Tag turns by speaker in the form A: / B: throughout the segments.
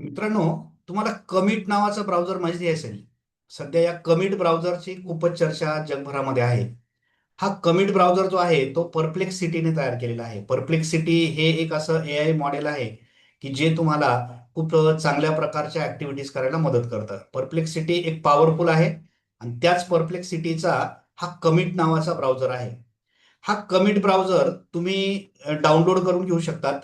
A: मित्रांनो तुम्हाला कमिट नावाचा ब्राउझर माहिती असेल. सध्या या कमिट ब्राउझरची खूपच चर्चा जगभरामध्ये आहे. हा कमिट ब्राउझर जो आहे तो परप्लेक्स सिटीने तयार केलेला आहे. परप्लेक्स सिटी हे एक असं ए आय मॉडेल आहे की जे तुम्हाला खूप चांगल्या प्रकारच्या ऍक्टिव्हिटीज करायला मदत करतं. परप्लेक्स सिटी एक पॉवरफुल आहे आणि त्याच परप्लेक्स सिटीचा हा कमिट नावाचा ब्राउझर आहे. हा कमिट ब्राउझर तुम्ही डाउनलोड करून घेऊ शकतात.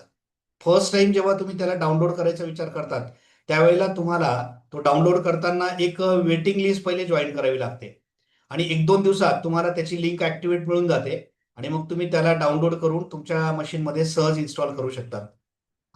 A: फर्स्ट टाइम जेव्हा तुम्ही त्याला डाउनलोड करायचा विचार करतात त्यावेळेला तुम्हाला तो डाउनलोड करताना एक वेटिंग लिस्ट पहिले जॉईन करावी लागते. आणि एक दोन दिवसात तुम्हाला त्याची लिंक ऍक्टिव्हेट मिळून जाते आणि मग तुम्ही त्याला डाउनलोड करून तुमच्या मशीनमध्ये सहज इन्स्टॉल करू शकता.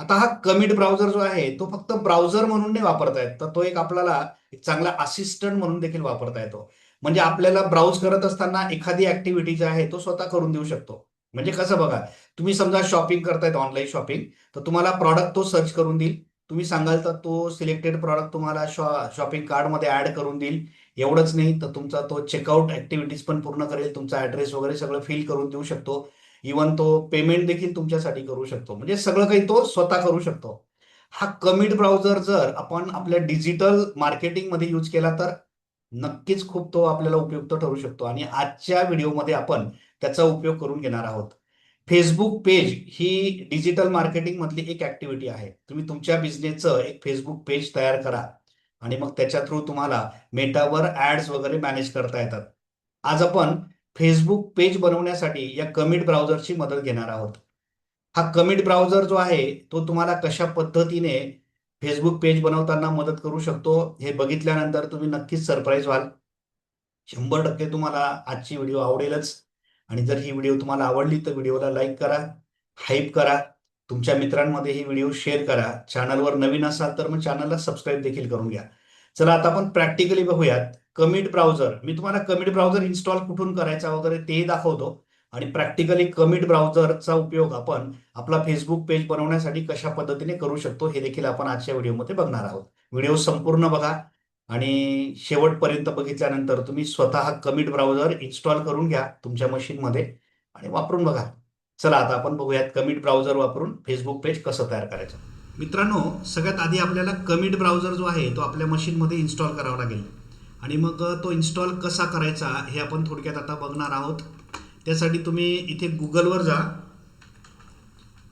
A: आता हा कमिट ब्राउझर जो आहे तो फक्त ब्राउझर म्हणून नाही वापरता येत तर तो एक आपल्याला एक चांगला असिस्टंट म्हणून देखील वापरता येतो. म्हणजे आपल्याला ब्राउज करत असताना एखादी ऍक्टिव्हिटी जी आहे तो स्वतः करून देऊ शकतो. म्हणजे कसं बघा तुम्ही समजा शॉपिंग करतायत ऑनलाईन शॉपिंग तर तुम्हाला प्रॉडक्ट तो सर्च करून देईल. तुम्ही सांगाल तर तो सिलेक्टेड प्रॉडक्ट तुम्हाला शॉ शॉपिंग कार्डमध्ये ऍड करून देईल. एवढंच नाही तर तुमचा तो चेकआउट ऍक्टिव्हिटीज पण पूर्ण करेल. तुमचा ऍड्रेस वगैरे सगळं फिल करून देऊ शकतो. इवन तो पेमेंट देखील तुमच्यासाठी करू शकतो. म्हणजे सगळं काही तो स्वतः करू शकतो. हा कमिट ब्राउझर जर आपण आपल्या डिजिटल मार्केटिंगमध्ये यूज केला तर नक्कीच खूप तो आपल्याला उपयुक्त ठरू शकतो. आणि आजच्या व्हिडिओमध्ये आपण त्याचा उपयोग करून घेणार आहोत. फेसबुक पेज ही डिजिटल मार्केटिंग मधली एक ऍक्टिव्हिटी आहे. तुम्ही तुमच्या बिझनेसचं एक फेसबुक पेज तयार करा आणि मग त्याच्या थ्रू तुम्हाला मेटावर ऍड्स वगैरे मॅनेज करता येतात. आज आपण फेसबुक पेज बनवण्यासाठी या कमिट ब्राउझरची मदत घेणार आहोत. हा कमिट ब्राउझर जो आहे तो तुम्हाला कशा पद्धतीने फेसबुक पेज बनवताना मदत करू शकतो हे बघितल्यानंतर तुम्ही नक्कीच सरप्राईज व्हाल. शंभर टक्के तुम्हाला आजची व्हिडिओ आवडेलच. आणि जर ही व्हिडिओ तुम्हाला आवडली तर व्हिडिओला लाईक करा हाईप करा तुमच्या मित्रांमध्ये ही व्हिडिओ शेअर करा. चॅनलवर नवीन असाल तर मग चॅनलला सबस्क्राईब देखील करून घ्या. चला आता आपण प्रॅक्टिकली बघूयात. कमिट ब्राउझर मी तुम्हाला कमिट ब्राउझर इन्स्टॉल कुठून करायचा वगैरे तेही दाखवतो. आणि प्रॅक्टिकली कमिट ब्राउझरचा उपयोग आपण आपला फेसबुक पेज बनवण्यासाठी कशा पद्धतीने करू शकतो हे देखील आपण आजच्या व्हिडिओमध्ये बघणार आहोत. व्हिडिओ संपूर्ण बघा. आणि शेवटपर्यंत बघितल्यानंतर तुम्ही स्वतः कमिट ब्राउझर इन्स्टॉल करून घ्या तुमच्या मशीनमध्ये आणि वापरून बघा. चला आता आपण बघूयात कमिट ब्राउझर वापरून फेसबुक पेज कसं तयार करायचं. मित्रांनो सगळ्यात आधी आपल्याला कमिट ब्राउझर जो आहे तो आपल्या मशीनमध्ये इन्स्टॉल करावा लागेल. आणि मग तो इन्स्टॉल कसा करायचा हे आपण थोडक्यात आता बघणार आहोत. त्यासाठी तुम्ही इथे गुगलवर जा.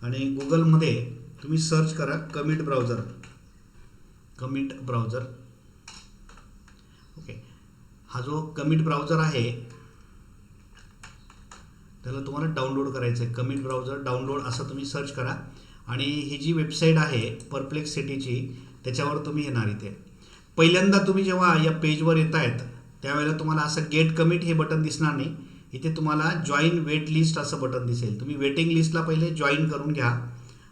A: आणि गुगलमध्ये तुम्ही सर्च करा कमिट ब्राउझर कमिट ब्राउझर हा जो कमिट ब्राउझर आहे त्याला तुम्हाला डाउनलोड करायचं आहे कमिट ब्राउझर डाउनलोड असं तुम्ही सर्च करा. आणि ही जी वेबसाईट आहे परप्लेक्स सिटीची त्याच्यावर तुम्ही येणार इथे. पहिल्यांदा तुम्ही जेव्हा या पेजवर येत आहेत त्यावेळेला तुम्हाला असं गेट कमिट हे बटन दिसणार नाही. इथे तुम्हाला जॉईन वेट लिस्ट असं बटन दिसेल. तुम्ही वेटिंग लिस्टला पहिले जॉईन करून घ्या.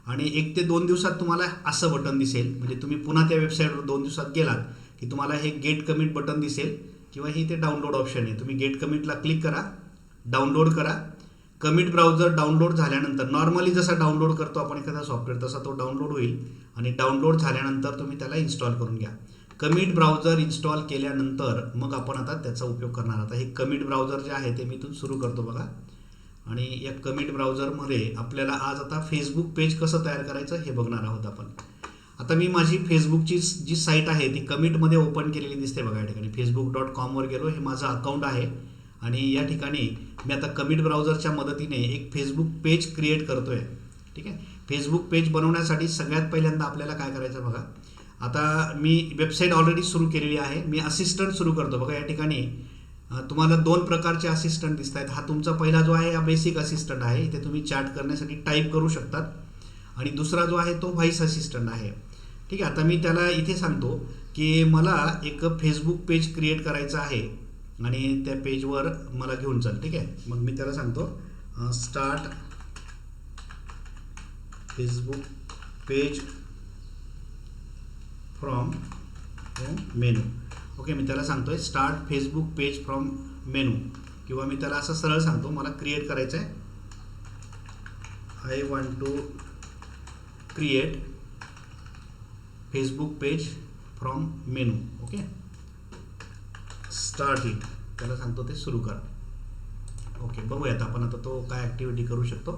A: आणि एक ते दोन दिवसात तुम्हाला असं बटन दिसेल. म्हणजे तुम्ही पुन्हा त्या वेबसाईटवर दोन दिवसात गेलात की तुम्हाला हे गेट कमिट बटन दिसेल. किंवा ही ते डाउनलोड ऑप्शन आहे. तुम्ही गेट कमिटला क्लिक करा डाउनलोड करा. कमिट ब्राउझर डाउनलोड झाल्यानंतर नॉर्मली जसा डाउनलोड करतो आपण एखादा सॉफ्टवेअर तसा तो डाउनलोड होईल. आणि डाउनलोड झाल्यानंतर तुम्ही त्याला इन्स्टॉल करून घ्या. कमिट ब्राउझर इन्स्टॉल केल्यानंतर मग आपण आता त्याचा उपयोग करणार. आता हे कमिट ब्राउझर जे आहे ते मी इथून सुरू करतो बघा. आणि या कमिट ब्राउझरमध्ये आपल्याला आज आता फेसबुक पेज कसं तयार करायचं हे बघणार आहोत आपण. आता मी माझी फेसबुकची जी साईट आहे ती कमिटमध्ये ओपन केलेली दिसते बघा या ठिकाणी. फेसबुक डॉट कॉमवर गेलो हे माझं अकाउंट आहे. आणि या ठिकाणी मी आता कमिट ब्राउझरच्या मदतीने एक फेसबुक पेज क्रिएट करतो आहे ठीक आहे? फेसबुक पेज बनवण्यासाठी सगळ्यात पहिल्यांदा आपल्याला काय करायचं बघा? आता मी वेबसाईट ऑलरेडी सुरू केलेली आहे. मी असिस्टंट सुरू करतो. बघा या ठिकाणी तुम्हाला दोन प्रकारचे असिस्टंट दिसत आहेत. हा तुमचा पहिला जो आहे हा बेसिक असिस्टंट आहे. इथे तुम्ही चॅट करण्यासाठी टाईप करू शकतात. आणि दुसरा जो आहे तो व्हाईस असिस्टंट आहे. ठीक आहे आता मी त्याला इथे सांगतो की मला एक फेसबुक पेज क्रिएट करायचं आहे आणि त्या पेजवर मला घेऊन चल ठीक आहे? मग मी त्याला सांगतो start Facebook page from menu okay मी त्याला सांगतो आहे start Facebook page from menu किंवा मी त्याला असं सरळ सांगतो मला क्रिएट करायचं आहे I want to create Facebook page from menu okay start it त्याला सांगतो ते सुरू करा. ओके बघूयात आपण आता तो काय ॲक्टिव्हिटी करू शकतो.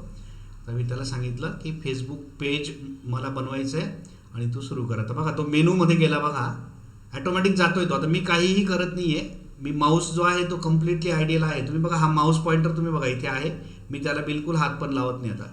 A: तर मी त्याला सांगितलं की फेसबुक पेज मला बनवायचं आहे आणि तू सुरू करा. तर बघा तो मेनूमध्ये गेला बघा. ॲटोमॅटिक जातोय तो. आता मी काहीही करत नाही आहे मी माऊस जो आहे तो कम्प्लिटली आयडियल आहे. तुम्ही बघा हा माऊस पॉईंटर तुम्ही बघा इथे आहे. मी त्याला बिलकुल हात पण लावत नाही आता.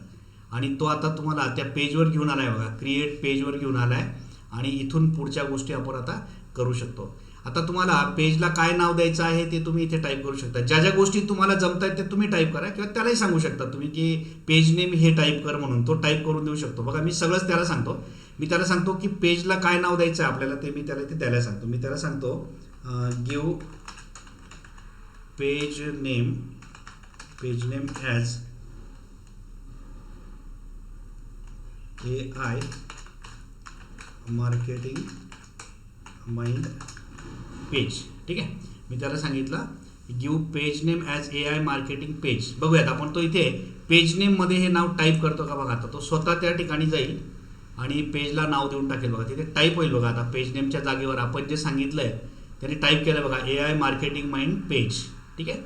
A: आणि तो आता तुम्हाला त्या पेजवर घेऊन आला आहे बघा क्रिएट पेजवर घेऊन आला आहे आणि इथून पुढच्या गोष्टी आपण आता करू शकतो. आता तुम्हाला पेजला काय नाव द्यायचं आहे ते तुम्ही इथे टाईप करू शकता. ज्या ज्या गोष्टी तुम्हाला जमत आहेत ते तुम्ही टाईप करा किंवा त्यालाही सांगू शकता तुम्ही की पेज नेम हे टाईप कर म्हणून. तो टाईप करून देऊ शकतो. बघा मी सगळंच त्याला सांगतो. मी त्याला सांगतो की पेजला काय नाव द्यायचं आहे आपल्याला ते मी त्याला ते त्याला सांगतो. मी त्याला सांगतो give page name page name as A I marketing mind page ठीक आहे? मी त्याला सांगितलं give page name as A I marketing page बघूयात आपण तो इथे पेज नेममध्ये हे नाव टाईप करतो का बघा आता? तो स्वतः त्या ठिकाणी जाईल आणि पेजला नाव देऊन टाकेल बघा. तिथे टाईप होईल बघा आता पेज नेमच्या जागेवर. आपण जे सांगितलं आहे त्याने टाईप केलं बघा A I marketing mind page ठीक आहे?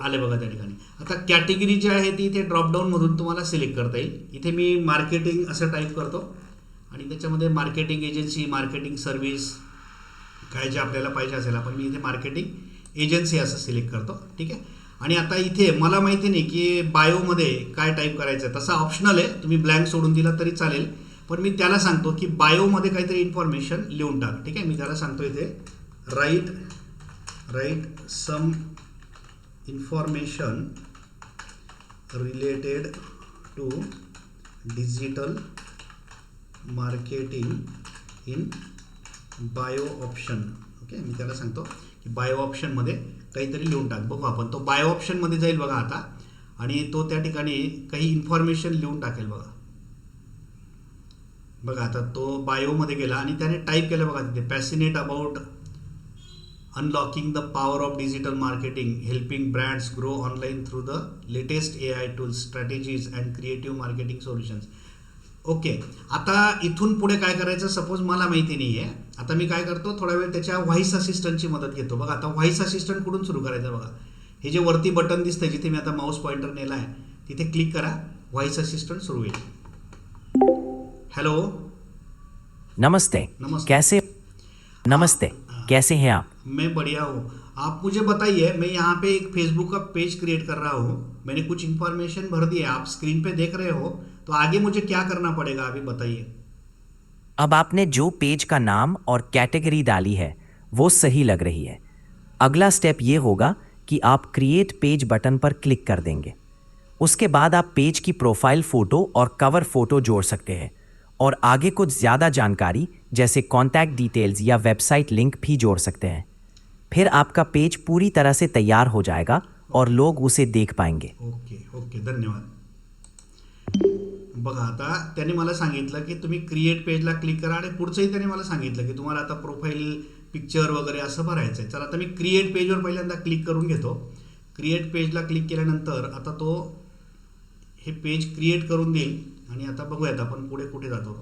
A: आले बघा त्या ठिकाणी. आता कॅटेगरी जी आहे ती इथे ड्रॉपडाऊनमधून तुम्हाला सिलेक्ट करता येईल. इथे मी मार्केटिंग असं टाईप करतो. आणि त्याच्यामध्ये मार्केटिंग एजन्सी मार्केटिंग सर्व्हिस काय जे आपल्याला पाहिजे असेल आपण मी इथे मार्केटिंग एजन्सी असं सिलेक्ट करतो ठीक आहे? आणि आता इथे मला माहिती नाही की बायोमध्ये काय टाईप करायचं आहे तसा ऑप्शनल आहे तुम्ही ब्लँक सोडून दिला तरी चालेल. पण मी त्याला सांगतो की बायोमध्ये काहीतरी इन्फॉर्मेशन लिहून टाक ठीक आहे? मी त्याला सांगतो इथे write write some information related to digital marketing in bio option okay मी त्याला सांगतो की बायो ऑप्शनमध्ये काहीतरी लिहून टाक. बघू आपण. तो बायो ऑप्शनमध्ये जाईल बघा आता. आणि तो त्या ठिकाणी काही इन्फॉर्मेशन लिहून टाकेल बघा. बघा आता तो बायोमध्ये गेला आणि त्याने टाईप केलं बघा तिथे passionate about unlocking the power of digital marketing helping brands grow online through the latest A I tools strategies and creative marketing solutions okay. आता इथून पुढे काय करायचं? सपोज मला माहिती नाही आहे आता मी काय करतो? थोडा वेळ त्याच्या व्हॉइस असिस्टंटची मदत घेतो. बघा आता व्हॉइस असिस्टंट कुठून सुरू करायचं बघा? हे जे वरती बटन दिसतंय जिथे मी आता माऊस पॉइंटर नेला आहे तिथे क्लिक करा. व्हॉइस असिस्टंट सुरू होईल. हॅलो
B: नमस्ते.
A: नमस्ते।
B: कैसे? नमस्ते. कैसे हैं आप?
A: मैं बढ़िया हूँ। आप मुझे बताइए मैं यहाँ पे एक फेसबुक का पेज क्रिएट कर रहा हूँ। मैंने कुछ इन्फॉर्मेशन भर दी है। आप स्क्रीन पे देख रहे हो। तो आगे मुझे क्या करना पड़ेगा अभी बताइए।
B: अब आपने जो पेज का नाम और कैटेगरी डाली है वो सही लग रही है। अगला स्टेप ये होगा कि आप क्रिएट पेज बटन पर क्लिक कर देंगे। उसके बाद आप पेज की प्रोफ़ाइल फ़ोटो और कवर फ़ोटो जोड़ सकते हैं और आगे कुछ ज़्यादा जानकारी जैसे कॉन्टैक्ट डिटेल्स या वेबसाइट लिंक भी जोड़ सकते हैं। फिर आपका पेज पूरी तरह से तैयार हो जाएगा और लोग उसे देख पाएँगे।
A: ओके ओके धन्यवाद। बघा आता त्याने मला सांगितलं की तुम्ही क्रिएट पेजला क्लिक करा आणि पुढचंही त्याने मला सांगितलं की तुम्हाला आता प्रोफाईल पिक्चर वगैरे असं भरायचं आहे तर आता मी क्रिएट पेजवर पहिल्यांदा क्लिक करून घेतो. क्रिएट पेजला क्लिक केल्यानंतर आता तो हे पेज क्रिएट करून देईल आणि आता बघूयात आपण पुढे कुठे जातो.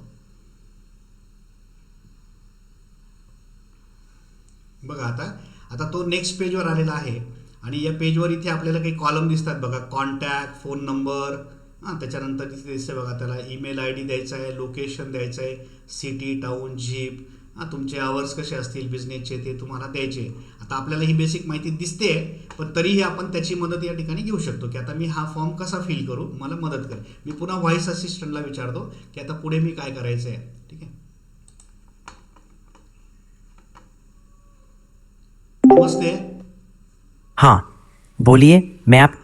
A: बघा आता आता तो नेक्स्ट पेजवर आलेला आहे आणि या पेजवर इथे आपल्याला काही कॉलम दिसतात बघा. कॉन्टॅक्ट फोन नंबर हां त्याच्यानंतर तिथे दिसते बघा त्याला ईमेल आय डी द्यायचा आहे लोकेशन द्यायचं आहे सिटी टाऊन जीप हां तुमचे आवर्स कसे असतील बिझनेसचे ते तुम्हाला द्यायचे आता आपल्याला ही बेसिक माहिती दिसते पण तरीही आपण त्याची मदत या ठिकाणी घेऊ शकतो. की आता मी हा फॉर्म कसा फिल करू मला मदत करेल. मी पुन्हा व्हॉइस असिस्टंटला विचारतो की आता पुढे मी काय करायचं आहे. ठीक आहे? नमस्ते.
B: हाँ बोलिए मैं आप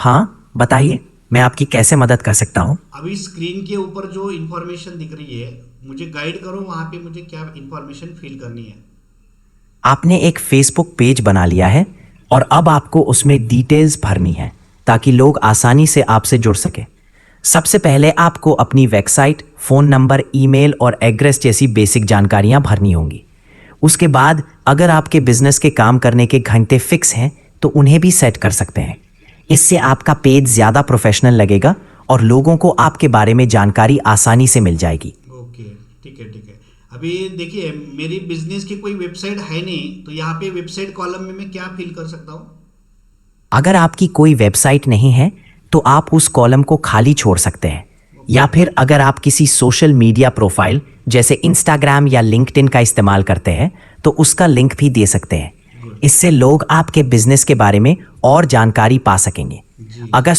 B: हाँ बताइए। मैं आपकी कैसे मदद कर सकता हूँ?
A: अभी स्क्रीन के ऊपर जो इन्फॉर्मेशन दिख रही है मुझे गाइड करो वहाँ पे मुझे क्या इन्फॉर्मेशन फिल करनी है।
B: आपने एक फेसबुक पेज बना लिया है और अब आपको उसमें डिटेल्स भरनी है ताकि लोग आसानी से आपसे जुड़ सके। सबसे पहले आपको अपनी वेबसाइट फ़ोन नंबर ईमेल और एड्रेस जैसी बेसिक जानकारियाँ भरनी होंगी। उसके बाद अगर आपके बिज़नेस के काम करने के घंटे फिक्स हैं तो उन्हें भी सेट कर सकते हैं। इससे आपका पेज ज़्यादा प्रोफेशनल लगेगा और लोगों को आपके बारे में जानकारी आसानी से मिल जाएगी।
A: ओके ठीक है ठीक है। अभी देखिए मेरी बिज़नेस की कोई वेबसाइट है नहीं तो यहाँ पे वेबसाइट कॉलम में मैं क्या फिल कर सकता हूँ?
B: अगर आपकी कोई वेबसाइट नहीं है तो आप उस कॉलम को खाली छोड़ सकते हैं। या फिर अगर आप किसी सोशल मीडिया प्रोफ़ाइल जैसे इंस्टाग्राम या लिंक्डइन का इस्तेमाल करते हैं तो उसका लिंक भी दे सकते हैं। इससे लोग आपके बिज़नेस के बारे में और जानकारी पा सकेंगे। अगर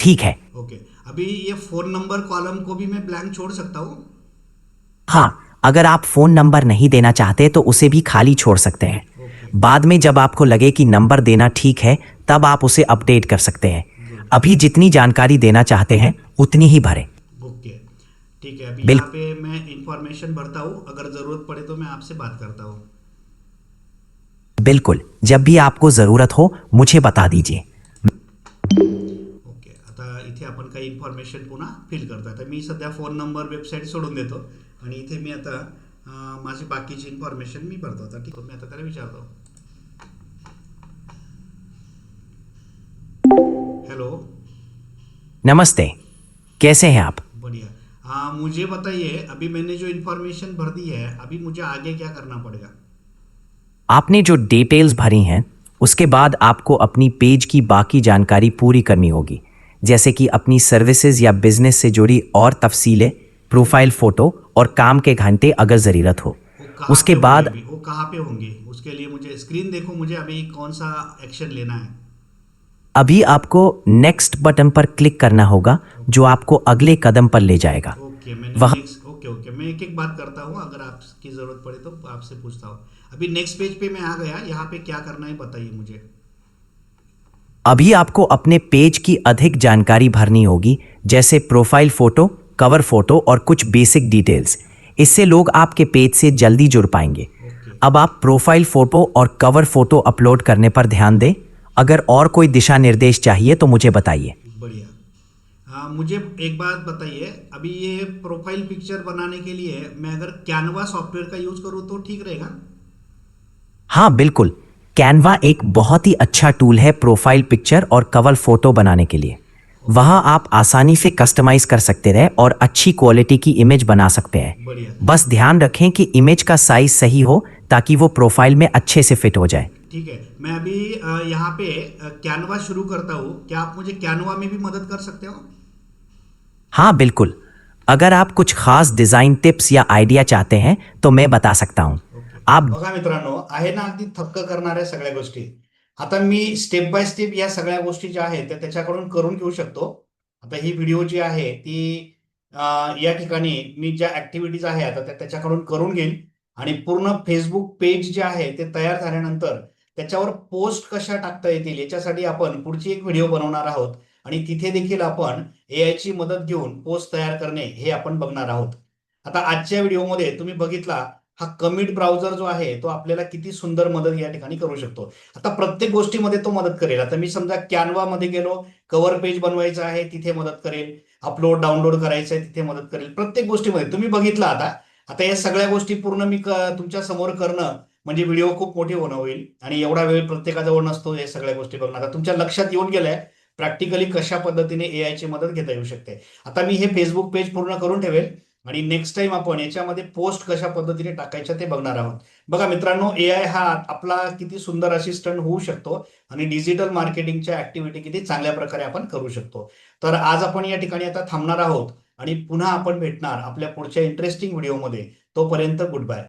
B: ठीक है।
A: ओके। अभी ये फ़ोन नंबर कॉलम को भी मैं ब्लैंक छोड़ सकता हूँ?
B: हाँ अगर आप फ़ोन नंबर नहीं देना चाहते तो उसे भी खाली छोड़ सकते हैं। बाद में जब आपको लगे कि नंबर देना ठीक है तब आप उसे अपडेट कर सकते हैं। अभी जितनी जानकारी देना चाहते हैं उतनी ही भरें।
A: ठीक है अभी यहाँ पे मैं इंफॉर्मेशन भरता हूँ। अगर ज़रूरत पड़े तो मैं आपसे बात करता हूँ।
B: बिल्कुल जब भी आपको ज़रूरत हो मुझे बता दीजिए।
A: ओके आता इथे आपण काही इन्फॉर्मेशन पुन्हा फिल करतो आता मी सध्या फ़ोन नंबर वेबसाईट सोडून देतो. आणि इथे मी आता अं, माझी बाकीची इन्फॉर्मेशन मी भरतो. आता ठीक आहे मी आता त्याला विचारतो. हेलो
B: नमस्ते कैसे हैं आप?
A: बढ़िया. हाँ मुझे बताइए अभी मैंने जो इन्फॉर्मेशन भर दी है अभी मुझे आगे क्या करना पड़ेगा?
B: आपने जो डिटेल्स भरी हैं उसके बाद आपको अपनी पेज की बाकी जानकारी पूरी करनी होगी। जैसे कि अपनी सर्विसेज़ या बिज़नेस से जुड़ी और तफसीलें प्रोफ़ाइल फ़ोटो और काम के घंटे अगर ज़रूरत हो। उसके बाद
A: वो कहाँ पे होंगे? उसके लिए मुझे स्क्रीन देखो मुझे अभी कौन सा एक्शन लेना है।
B: अभी आपको नेक्स्ट बटन पर क्लिक करना होगा जो आपको अगले कदम पर ले जाएगा।
A: ओके मैंने
B: वहाँ-
A: ओके ओके मैं एक एक बात करता हूँ अगर आपकी ज़रूरत पड़े तो आपसे पूछता हूँ। अभी नेक्स्ट पेज पे मैं आ गया यहाँ पे क्या करना है बताइए मुझे।
B: अभी आपको अपने पेज की अधिक जानकारी भरनी होगी जैसे प्रोफ़ाइल फ़ोटो कवर फ़ोटो और कुछ बेसिक डिटेल्स इससे लोग आपके पेज से जल्दी जुड़ पाएँगे।
A: ओके
B: अब आप प्रोफ़ाइल फ़ोटो और कवर फ़ोटो अपलोड करने पर ध्यान दें। अगर और कोई दिशा निर्देश चाहिए तो मुझे बताइए।
A: बढ़िया। हाँ मुझे एक बात बताइए अभी ये प्रोफ़ाइल पिक्चर बनाने के लिए मैं अगर कैनवा सॉफ्टवेयर का यूज़ करूँ तो ठीक रहेगा?
B: हाँ बिल्कुल। कैनवा एक बहुत ही अच्छा टूल है प्रोफ़ाइल पिक्चर और कवर फ़ोटो बनाने के लिए। वहाँ आप आसानी से कस्टमाइज कर सकते रहे और अच्छी क्वालिटी की इमेज बना सकते हैं। बस ध्यान रखें कि इमेज का साइज़ सही हो ताकि वो प्रोफ़ाइल में अच्छे से फिट हो जाए।
A: ठीक है। मैं अभी यहाँ पे कैनवा शुरू करता हूँ। क्या आप मुझे कैनवा में भी मदद कर सकते हो?
B: हाँ बिल्कुल। अगर आप कुछ खास डिज़ाइन टिप्स या आइडिया चाहते हैं तो मैं बता सकता हूँ।
A: बघा मित्रांनो आहे ना अगदी थक्क करणाऱ्या सगळ्या गोष्टी. आता मी स्टेप बाय स्टेप या सगळ्या गोष्टी ज्या आहेत त्या त्याच्याकडून करून घेऊ शकतो. आता ही व्हिडिओ जी आहे ती या ठिकाणी मी ज्या ऍक्टिव्हिटीज आहे आता त्या त्याच्याकडून करून घेईन आणि पूर्ण फेसबुक पेज जे आहे ते तयार झाल्यानंतर त्याच्यावर पोस्ट कशा टाकता येतील याच्यासाठी आपण पुढची एक व्हिडिओ बनवणार आहोत. आणि तिथे देखील आपण ए ची मदत घेऊन पोस्ट तयार करणे हे आपण बघणार आहोत. आता आजच्या व्हिडिओमध्ये तुम्ही बघितला हा कमिट ब्राउझर जो आहे तो आपल्याला किती सुंदर मदत या ठिकाणी करू शकतो. आता प्रत्येक गोष्टीमध्ये तो मदत करेल. आता मी समजा कॅनवामध्ये गेलो कव्हर पेज बनवायचं आहे तिथे मदत करेल. अपलोड डाउनलोड करायचं आहे तिथे मदत करेल. प्रत्येक गोष्टीमध्ये. तुम्ही बघितलं आता आता या सगळ्या गोष्टी पूर्ण मी तुमच्यासमोर करणं म्हणजे व्हिडिओ खूप मोठी होणं होईल. आणि एवढा वेळ प्रत्येकाजवळ नसतो या सगळ्या गोष्टी बघणं. आता तुमच्या लक्षात येऊन गेलंय प्रॅक्टिकली कशा पद्धतीने ए ची मदत घेता येऊ शकते. आता मी हे फेसबुक पेज पूर्ण करून ठेवेल. आणि नेक्स्ट टाइम आपण याच्यामध्ये पोस्ट कशा पद्धतीने टाकायच्या ते बघणार आहोत. बघा मित्रांनो ए आय हा आपला किती सुंदर असिस्टंट होऊ शकतो आणि डिजिटल मार्केटिंगच्या ऍक्टिव्हिटी किती चांगल्या प्रकारे आपण करू शकतो. तर आज आपण या ठिकाणी आता थांबणार आहोत आणि पुन्हा आपण भेटणार आपल्या पुढच्या इंटरेस्टिंग व्हिडिओमध्ये तोपर्यंत गुड बाय